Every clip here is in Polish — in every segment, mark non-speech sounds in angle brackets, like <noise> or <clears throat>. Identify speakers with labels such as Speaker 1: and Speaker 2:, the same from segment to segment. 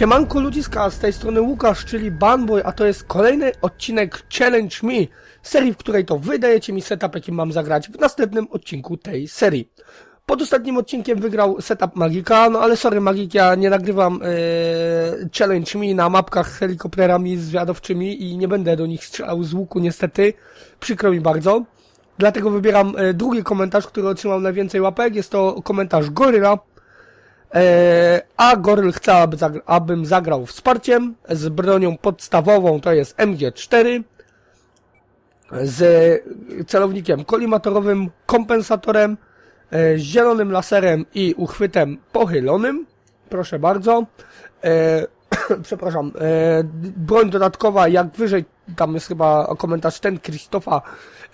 Speaker 1: Siemanko ludziska, z tej strony Łukasz, czyli Banboy, a to jest kolejny odcinek Challenge Me, serii, w której to wy dajecie mi setup, jaki mam zagrać w następnym odcinku tej serii. Pod ostatnim odcinkiem wygrał setup Magika, no ale sorry Magik, ja nie nagrywam e, Challenge Me na mapkach helikopterami zwiadowczymi i nie będę do nich strzelał z łuku niestety, przykro mi bardzo. Dlatego wybieram e, drugi komentarz, który otrzymał najwięcej łapek, jest to komentarz Goryla, a Goryl chce, aby zagra- abym zagrał wsparciem z bronią podstawową, to jest MG4, z celownikiem kolimatorowym, kompensatorem, e, zielonym laserem i uchwytem pochylonym. Proszę bardzo. E, <clears throat> przepraszam. E, broń dodatkowa, jak wyżej, tam jest chyba komentarz ten Krzysztofa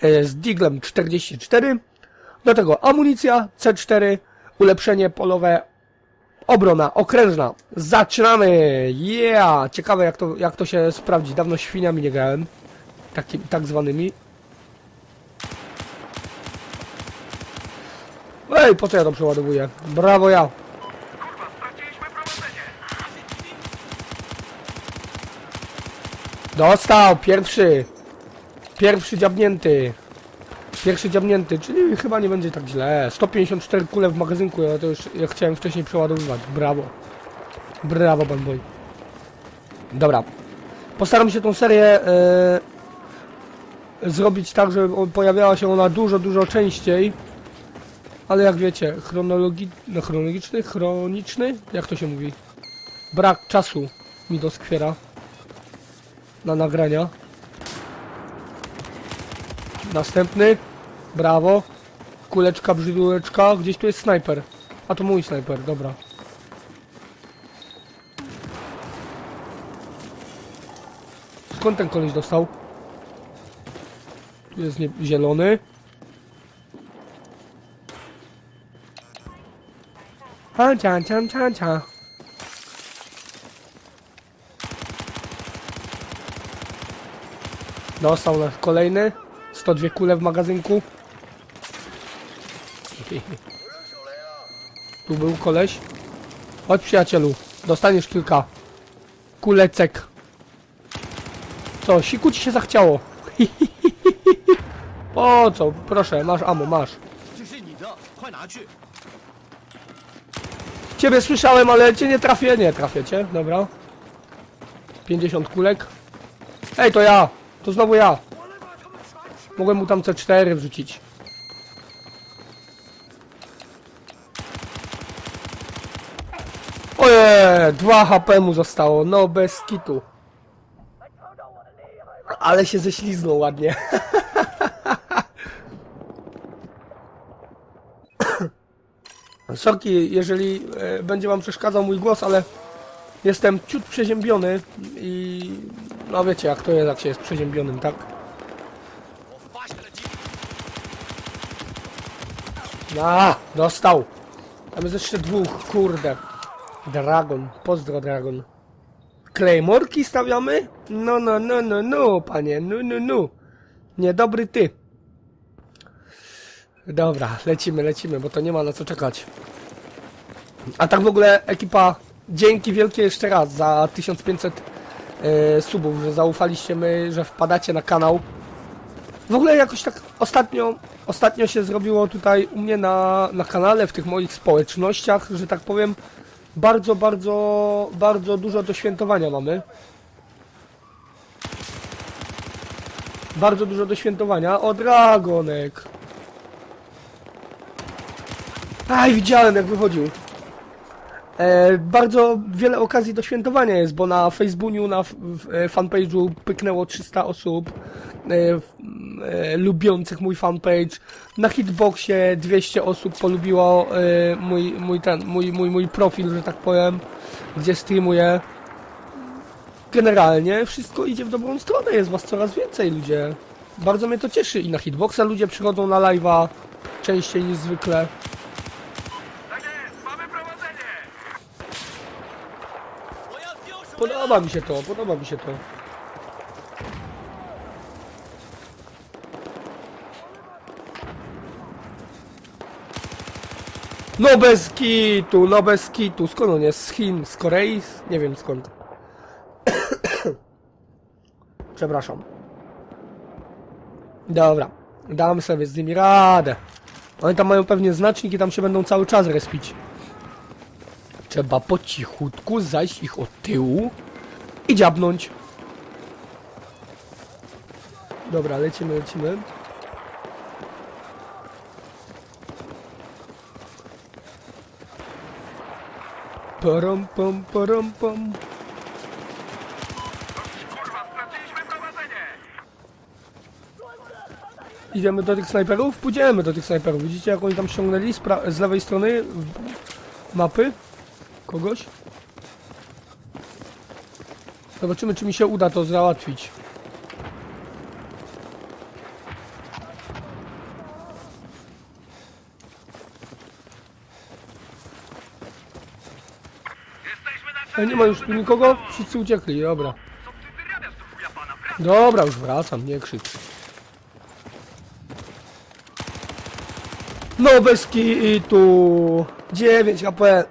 Speaker 1: e, z Diglem 44. Do tego amunicja C4, ulepszenie polowe Obrona okrężna. Zaczynamy! Yeah! Ciekawe jak to, jak to się sprawdzi. Dawno świniami nie grałem. Taki, tak zwanymi. Ej, po co ja to przeładowuję? Brawo ja! Dostał! Pierwszy! Pierwszy dziabnięty! Pierwszy dziabnięty, czyli chyba nie będzie tak źle. 154 kule w magazynku, ja to już ja chciałem wcześniej przeładowywać. Brawo. Brawo, Banboy. Dobra. Postaram się tą serię e, zrobić tak, żeby pojawiała się ona dużo, dużo częściej. Ale jak wiecie, chronologi no, chronologiczny, chroniczny, jak to się mówi? Brak czasu mi doskwiera na nagrania. Następny. Brawo. Kuleczka, brzyduleczka. Gdzieś tu jest snajper. A to mój snajper, dobra. Skąd ten koleś dostał? Tu jest zielony. Ha, cia, cia, cia, cia. Dostał nasz kolejny. 102 kule w magazynku. Tu był koleś. Chodź przyjacielu, dostaniesz kilka kulecek. Co, siku ci się zachciało? <laughs> o co, proszę, masz amu, masz. Ciebie słyszałem, ale cię nie trafię. Nie trafię cię, dobra. 50 kulek. Ej, to ja! To znowu ja! Mogłem mu tam C4 wrzucić. Oje, 2 HP mu zostało, no bez kitu. Ale się ześliznął ładnie. <coughs> Sorki, jeżeli e, będzie wam przeszkadzał mój głos, ale jestem ciut przeziębiony i no wiecie jak to jest, jak się jest przeziębionym, tak? A, dostał! Tam jest jeszcze dwóch, kurde. Dragon, pozdro Dragon. Claymorki stawiamy? No, no, no, no, no, panie, no, no, no. Niedobry ty. Dobra, lecimy, lecimy, bo to nie ma na co czekać. A tak w ogóle ekipa, dzięki wielkie jeszcze raz za 1500 e, subów, że zaufaliście my, że wpadacie na kanał. W ogóle jakoś tak ostatnio, ostatnio się zrobiło tutaj u mnie na, na kanale, w tych moich społecznościach, że tak powiem, bardzo, bardzo, bardzo dużo do świętowania mamy. Bardzo dużo do świętowania. O, Dragonek! Aj, widziałem jak wychodził. E, bardzo wiele okazji do świętowania jest, bo na Facebooku, na e, fanpage'u pyknęło 300 osób e, lubiących mój fanpage. Na hitboxie 200 osób polubiło mój, mój, ten, mój, mój, mój profil, że tak powiem, gdzie streamuję. Generalnie wszystko idzie w dobrą stronę, jest was coraz więcej ludzie. Bardzo mnie to cieszy i na hitboxa ludzie przychodzą na live'a częściej niż zwykle. Podoba mi się to, podoba mi się to. No bez kitu, no bez kitu. Skąd on jest? Z Chin, z Korei? Nie wiem skąd. <coughs> Przepraszam. Dobra, dam sobie z nimi radę. Oni tam mają pewnie znacznik i tam się będą cały czas respić. Trzeba po cichutku zajść ich od tyłu i dziabnąć. Dobra, lecimy, lecimy. Pam.
Speaker 2: Kurwa, straciliśmy prowadzenie!
Speaker 1: Idziemy do tych snajperów? Pójdziemy do tych snajperów. Widzicie jak oni tam ściągnęli z, z lewej strony mapy? Kogoś? Zobaczymy czy mi się uda to załatwić.
Speaker 2: Czele!
Speaker 1: nie ma już tu nikogo? Wszyscy uciekli, dobra. Dobra, już wracam, nie krzyk. No bez kitu. 9 HP.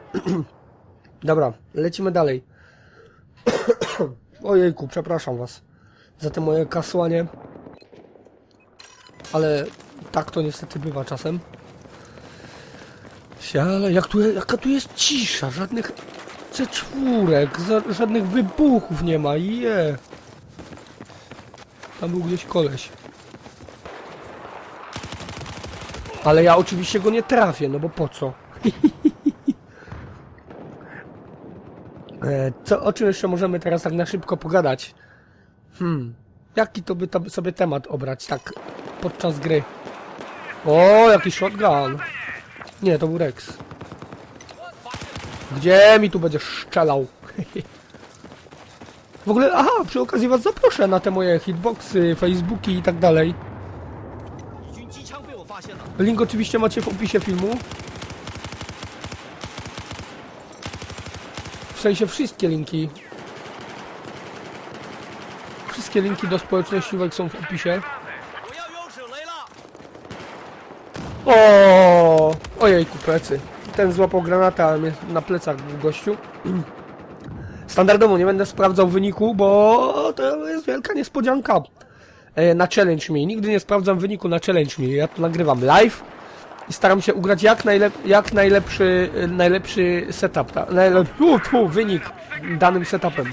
Speaker 1: <clears throat> Dobra, lecimy dalej. <clears throat> Ojejku, przepraszam was za te moje kasłanie. Ale tak to niestety bywa czasem. Ale jak tu, jaka tu jest cisza, żadnych C4, za- żadnych wybuchów nie ma, je. Tam był gdzieś koleś. Ale ja oczywiście go nie trafię, no bo po co? <laughs> E, E, co, o czym jeszcze możemy teraz tak na szybko pogadać? Hmm, jaki to by to sobie temat obrać tak podczas gry? O, jaki shotgun! Nie, to był Rex. Gdzie mi tu będziesz szczelał? <laughs> W ogóle, aha, przy okazji was zaproszę na te moje hitboxy, facebooki i tak dalej. Link oczywiście macie w opisie filmu. Włączaj wszystkie linki. Wszystkie linki do społeczności są w opisie. O, ojejku, plecy. Ten złapał granata, na plecach gościu. <clears throat> Standardowo nie będę sprawdzał wyniku, bo to jest wielka niespodzianka. E, na challenge mi. Nigdy nie sprawdzam wyniku na challenge mi. Ja tu nagrywam live i staram się ugrać jak, najlep jak najlepszy, najlepszy setup. Ta, najlep tu, tu, wynik danym setupem.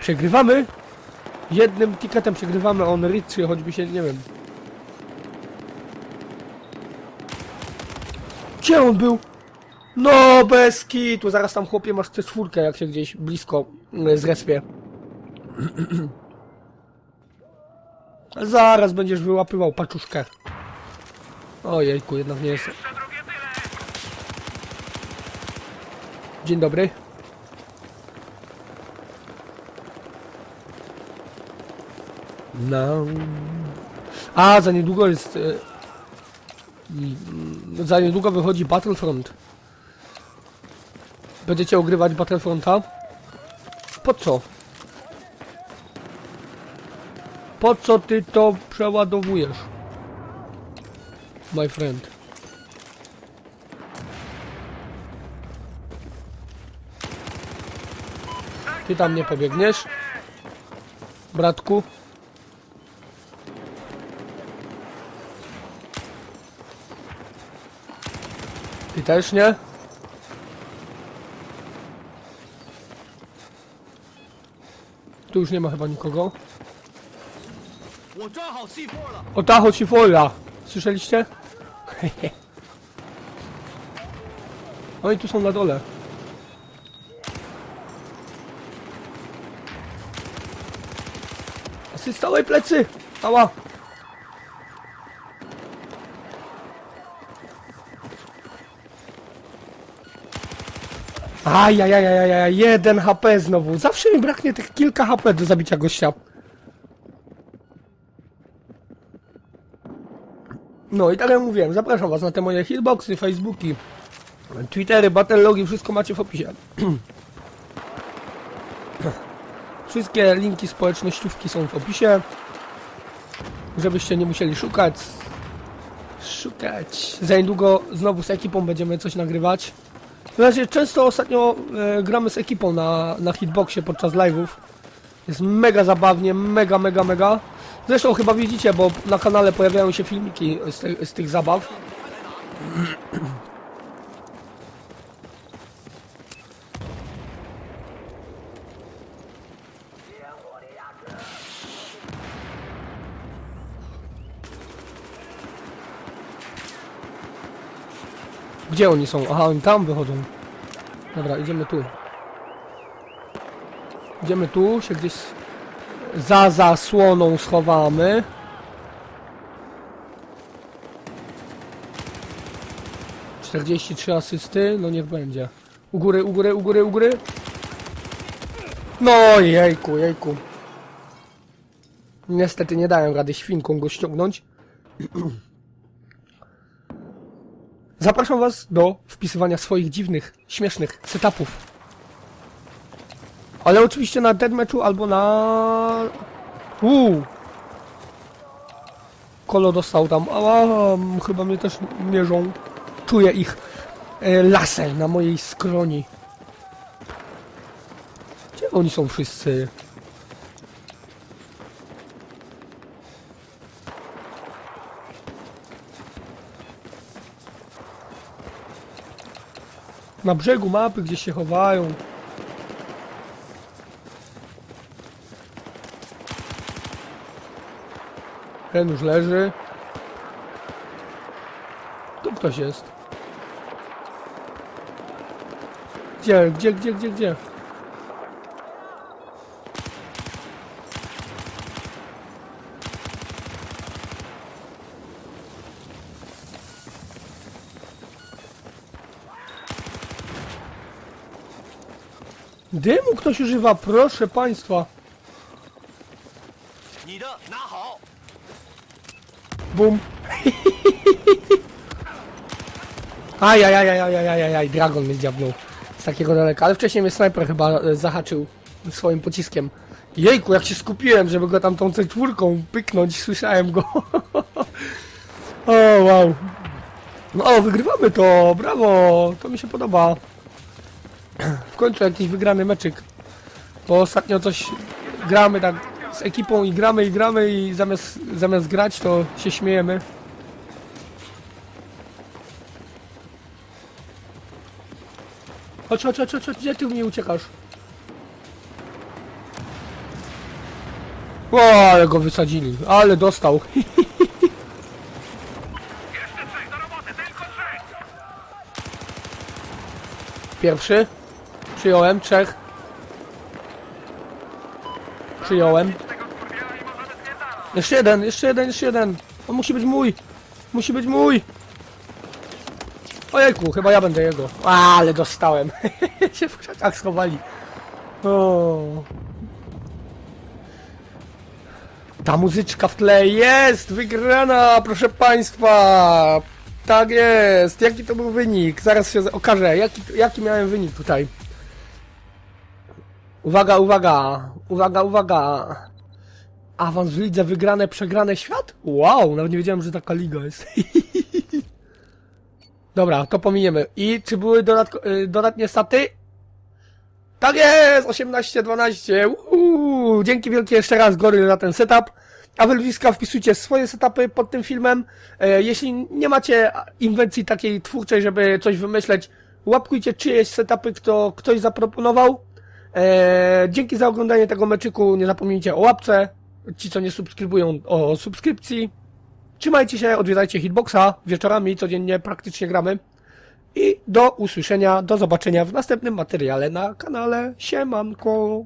Speaker 1: Przegrywamy. Jednym ticketem przegrywamy on Ritzy, choćby się, nie wiem, Gdzie on był? No bez kitu, zaraz tam chłopie masz tę czwórkę, jak się gdzieś blisko mm, zrespie. <clears throat> Zaraz będziesz wyłapywał paczuszkę. Ojejku, jednak nie jest. Dzień dobry. No. A, za niedługo jest... e, mm, Za niedługo wychodzi Battlefront. Będziecie ogrywać Battlefronta? Po co? Po co ty to przeładowujesz? my friend. Ty tam nie pobiegniesz? Bratku? Ty też nie? Tu już nie ma chyba nikogo. O ta choć Słyszeliście? Oni tu są na dole. Asysta, oj plecy! Ała! Ajajajajaj, jeden HP znowu. Zawsze mi braknie tych kilka HP do zabicia gościa. No i tak jak mówiłem, zapraszam was na te moje hitboxy, facebooki, twittery, battlelogi, wszystko macie w opisie. <clears throat> Wszystkie linki społecznościówki są w opisie, żebyście nie musieli szukać. szukać. Za niedługo znowu z ekipą będziemy coś nagrywać. W razie często ostatnio e, gramy z ekipą na, na hitboxie podczas live'ów. Jest mega zabawnie, mega, mega, mega. Zresztą chyba widzicie, bo na kanale pojawiają się filmiki z, te, z tych zabaw. Gdzie oni są? Aha, oni tam wychodzą. Dobra, idziemy tu. Idziemy tu, się gdzieś za zasłoną schowamy. Czterdzieści trzy asysty, no niech będzie. U góry, u góry, u góry, u góry. No jejku, jejku. Niestety nie dałem rady świnką go ściągnąć. Zapraszam Was do wpisywania swoich dziwnych, śmiesznych setupów. Ale oczywiście na deadmatchu albo na... Uuu. Kolo dostał tam. Ała, chyba mnie też mierzą. Czuję ich e, laser na mojej skroni. Gdzie oni są wszyscy? Na brzegu mapy gdzieś się chowają. Ten już leży. Tu ktoś jest. Gdzie, gdzie, gdzie, gdzie, gdzie? Dymu ktoś używa, proszę państwa. Bum. Ajajajajajajajaj, dragon mnie zdiabnął z takiego daleka, ale wcześniej mnie snajper chyba e, zahaczył swoim pociskiem. Jejku, jak się skupiłem, żeby go tam tą c pyknąć, słyszałem go. <laughs> o, wow. No, wygrywamy to, brawo, to mi się podoba. <clears throat> w końcu jakiś wygrany meczyk. Bo ostatnio coś gramy tak z ekipą i gramy i gramy i zamiast, zamiast grać to się śmiejemy. Chodź, chodź, chodź, chodź, gdzie ty mnie uciekasz? O, ale go wysadzili, ale dostał. <laughs> Pierwszy. Przyjąłem, trzech. Przyjąłem. Jeszcze jeden, jeszcze jeden, jeszcze jeden. On musi być mój. Musi być mój. Ojejku, chyba ja będę jego. A, ale dostałem. <laughs> się w krzakach schowali. O. Ta muzyczka w tle jest wygrana, proszę państwa. Tak jest. Jaki to był wynik? Zaraz się okaże. Jaki, jaki miałem wynik tutaj? Uwaga, uwaga, uwaga, uwaga. Awans w lidze, wygrane, przegrane świat? Wow, nawet nie wiedziałem, że taka liga jest. <laughs> Dobra, to pominiemy. I czy były dodatko, y, dodatnie staty? Tak jest! 18-12. Uuu, Dzięki wielkie jeszcze raz Goryl za ten setup. A wy ludziska wpisujcie swoje setupy pod tym filmem. E, jeśli nie macie inwencji takiej twórczej, żeby coś wymyśleć, łapkujcie czyjeś setupy, kto ktoś zaproponował. E, dzięki za oglądanie tego meczyku. Nie zapomnijcie o łapce. Ci, co nie subskrybują, o subskrypcji. Trzymajcie się, odwiedzajcie Hitboxa. Wieczorami codziennie praktycznie gramy. I do usłyszenia, do zobaczenia w następnym materiale na kanale. Siemanko!